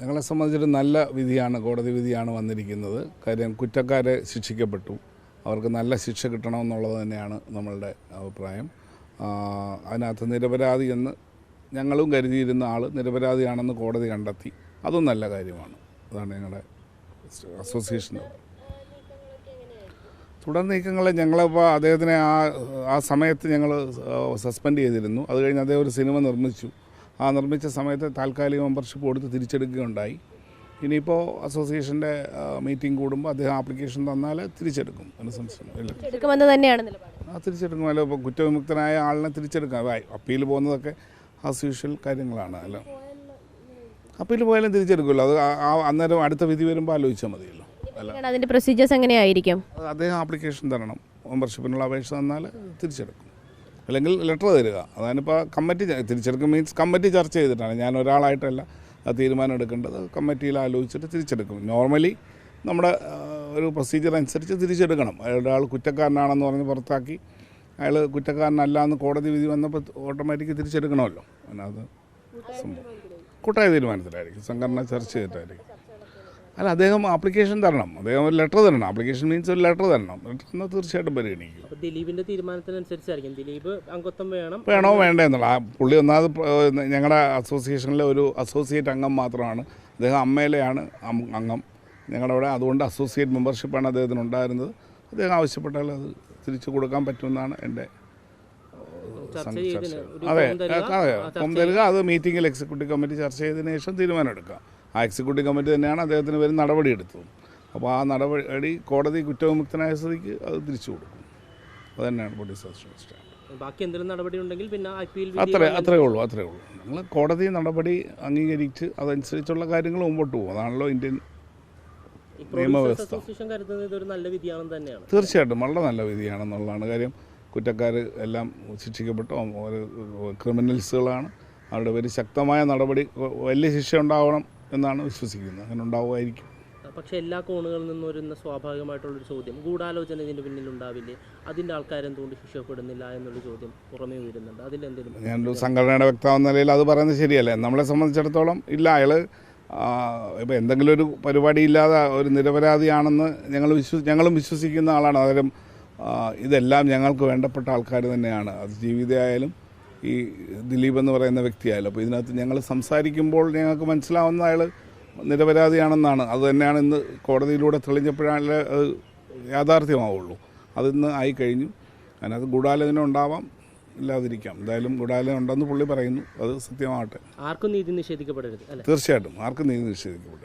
ഞങ്ങളെ സംബന്ധിച്ചൊരു നല്ല വിധിയാണ് കോടതി വിധിയാണ് വന്നിരിക്കുന്നത്. കാര്യം കുറ്റക്കാരെ ശിക്ഷിക്കപ്പെട്ടു. അവർക്ക് നല്ല ശിക്ഷ കിട്ടണമെന്നുള്ളത് തന്നെയാണ് നമ്മളുടെ അഭിപ്രായം. അതിനകത്ത് നിരപരാധി എന്ന് ഞങ്ങളും കരുതിയിരുന്ന ആൾ നിരപരാധിയാണെന്ന് കോടതി കണ്ടെത്തി. അതും നല്ല കാര്യമാണ്. അതാണ് ഞങ്ങളുടെ അസോസിയേഷൻ തുടർ നീക്കങ്ങൾ ഞങ്ങളിപ്പോൾ അദ്ദേഹത്തിനെ ആ ആ സമയത്ത് ഞങ്ങൾ സസ്പെൻഡ് ചെയ്തിരുന്നു. അത് കഴിഞ്ഞ് അദ്ദേഹം ഒരു സിനിമ നിർമ്മിച്ചു. ആ നിർമ്മിച്ച സമയത്ത് താൽക്കാലിക മെമ്പർഷിപ്പ് കൊടുത്ത് തിരിച്ചെടുക്കുകയുണ്ടായി. ഇനിയിപ്പോൾ അസോസിയേഷന്റെ മീറ്റിംഗ് കൂടുമ്പോൾ അദ്ദേഹം ആപ്ലിക്കേഷൻ തന്നാൽ തിരിച്ചെടുക്കും അതിന് സംശയം തന്നെയാണ് ആ തിരിച്ചെടുക്കും. അല്ല ഇപ്പോൾ കുറ്റവിമുക്തനായ ആളിനെ തിരിച്ചെടുക്കാം. അപ്പീൽ പോകുന്നതൊക്കെ ആസ് യൂഷ്വൽ കാര്യങ്ങളാണ്. അല്ല അപ്പീൽ പോയാലും തിരിച്ചെടുക്കുമല്ലോ. അത് അന്നേരം അടുത്ത വിധി വരുമ്പോൾ ആലോചിച്ചാൽ മതിയല്ലോ. അല്ല അതിന്റെ പ്രൊസീജിയേഴ്സ് എങ്ങനെയായിരിക്കും? അദ്ദേഹം ആപ്ലിക്കേഷൻ തരണം. മെമ്പർഷിപ്പിനുള്ള അപേക്ഷ തന്നാൽ തിരിച്ചെടുക്കും. അല്ലെങ്കിൽ ലെറ്റർ തരിക. അതാണിപ്പോൾ കമ്മിറ്റി തിരിച്ചെടുക്കും മീൻസ് കമ്മിറ്റി ചർച്ച ചെയ്തിട്ടാണ്. ഞാൻ ഒരാളായിട്ടല്ല തീരുമാനം എടുക്കേണ്ടത്. കമ്മിറ്റിയിൽ ആലോചിച്ചിട്ട് തിരിച്ചെടുക്കും. നോർമലി നമ്മുടെ ഒരു പ്രൊസീജിയർ അനുസരിച്ച് തിരിച്ചെടുക്കണം. ഒരാൾ കുറ്റക്കാരനാണെന്ന് പറഞ്ഞ് പുറത്താക്കി അയാൾ കുറ്റക്കാരനല്ല എന്ന് കോടതി വിധി വന്നപ്പോൾ ഓട്ടോമാറ്റിക് തിരിച്ചെടുക്കണമല്ലോ. അതിനകത്ത് കൂട്ടായ തീരുമാനത്തിലായിരിക്കും. സംഘടന ചർച്ച ചെയ്തിട്ടായിരിക്കും. അല്ല അദ്ദേഹം ആപ്ലിക്കേഷൻ തരണം. അദ്ദേഹം ഒരു ലെറ്റർ തരണം. ആപ്ലിക്കേഷൻ മീൻസ് ഒരു ലെറ്റർ തരണം. ലെറ്റർ എന്നാൽ തീർച്ചയായിട്ടും പരിഗണിക്കും. ദിലീപിന്റെ തീരുമാനത്തിനനുസരിച്ചായിരിക്കും. ദിലീപ് അംഗത്വം വേണം. വേണോ വേണ്ടേ എന്നുള്ള ആ പുള്ളി ഒന്നാമത് ഞങ്ങളുടെ അസോസിയേഷനിലെ ഒരു അസോസിയേറ്റ് അംഗം മാത്രമാണ്. അദ്ദേഹം അമ്മയിലെയാണ് അംഗം. ഞങ്ങളുടെ അവിടെ അതുകൊണ്ട് അസോസിയേറ്റ് മെമ്പർഷിപ്പാണ് അദ്ദേഹത്തിന് ഉണ്ടായിരുന്നത്. അദ്ദേഹം ആവശ്യപ്പെട്ടാൽ അത് തിരിച്ചു കൊടുക്കാൻ പറ്റുമെന്നാണ് എന്റെ അതെ അതെ. അപ്പം തരിക അത് മീറ്റിങ്ങിൽ എക്സിക്യൂട്ടീവ് കമ്മിറ്റി ചർച്ച ചെയ്തതിനു ശേഷം തീരുമാനം എടുക്കാം ആ എക്സിക്യൂട്ടീവ് കമ്മിറ്റി തന്നെയാണ് അദ്ദേഹത്തിന് വരും നടപടി എടുത്തത് അപ്പോൾ ആ നടപടി കോടതി കുറ്റവിമുക്തനായ സ്ഥിതിക്ക് അത് തിരിച്ചു കൊടുക്കും. അതുതന്നെയാണ് പോലീസ് സ്റ്റാൻഡ് ബാക്കി എന്തെങ്കിലും നടപടി ഉണ്ടെങ്കിൽ പിന്നെ അത്രേ അത്രേ ഉള്ളൂ അത്രേ ഉള്ളൂ. ഞങ്ങൾ കോടതി നടപടി അംഗീകരിച്ച് അതനുസരിച്ചുള്ള കാര്യങ്ങൾ മുമ്പോട്ട് പോകും. അതാണല്ലോ ഇന്ത്യൻ നിയമവ്യവസ്ഥ. തീർച്ചയായിട്ടും വളരെ നല്ല വിധിയാണെന്നുള്ളതാണ് കാര്യം. കുറ്റക്കാർ എല്ലാം ശിക്ഷിക്കപ്പെട്ടു. ക്രിമിനൽസുകളാണ്. അവരുടെ പേര് ശക്തമായ നടപടി വലിയ ശിക്ഷ ഉണ്ടാവണം. എന്നാണ് വിശ്വസിക്കുന്നത്. അങ്ങനെ ഉണ്ടാവുമായിരിക്കും പക്ഷേ എല്ലാ കോണുകളിൽ നിന്നും വരുന്ന സ്വാഭാവികമായിട്ടുള്ളൊരു ചോദ്യം ഗൂഢാലോചന ഇതിന്റെ പിന്നിൽ ഉണ്ടാവില്ലേ അതിന്റെ ആൾക്കാരെന്തുകൊണ്ട് ശിക്ഷപ്പെടുന്നില്ല എന്നുള്ള ചോദ്യം പുറമേ വരുന്നുണ്ട് അതിലെന്തെങ്കിലും ഞാനൊരു സംഘടനയുടെ വ്യക്തമാവുന്ന നിലയിൽ അത് പറയുന്നത് ശരിയല്ലേ? നമ്മളെ സംബന്ധിച്ചിടത്തോളം ഇല്ല അയാൾ ഇപ്പോൾ എന്തെങ്കിലും ഒരു പരിപാടി ഇല്ലാതെ ഒരു നിരപരാധിയാണെന്ന് ഞങ്ങൾ വിശ്വ ഞങ്ങളും വിശ്വസിക്കുന്ന ആളാണ്. അതായത് ഇതെല്ലാം ഞങ്ങൾക്ക് വേണ്ടപ്പെട്ട ആൾക്കാർ തന്നെയാണ്. അത് ജീവിതമായാലും ഈ ദിലീപ് എന്ന് പറയുന്ന വ്യക്തിയായാലും. അപ്പോൾ ഇതിനകത്ത് ഞങ്ങൾ സംസാരിക്കുമ്പോൾ ഞങ്ങൾക്ക് മനസ്സിലാവുന്ന അയാൾ നിരപരാധിയാണെന്നാണ്. അത് തന്നെയാണ് ഇന്ന് കോടതിയിലൂടെ തെളിഞ്ഞപ്പോഴാണ് അത് യാഥാർത്ഥ്യമാവുള്ളൂ. അതിന്ന് ആയി കഴിഞ്ഞു. അതിനകത്ത് ഗൂഢാലോചന ഉണ്ടാവാം. ഇല്ലാതിരിക്കാം. എന്തായാലും ഗൂഢാലോചന ഉണ്ടെന്ന് പുള്ളി പറയുന്നു. അത് സത്യമാവട്ടെ ആർക്കും നീതി നിഷേധിക്കപ്പെടരുത് തീർച്ചയായിട്ടും ആർക്കും നീതി നിഷേധിക്കപ്പെടരുത്.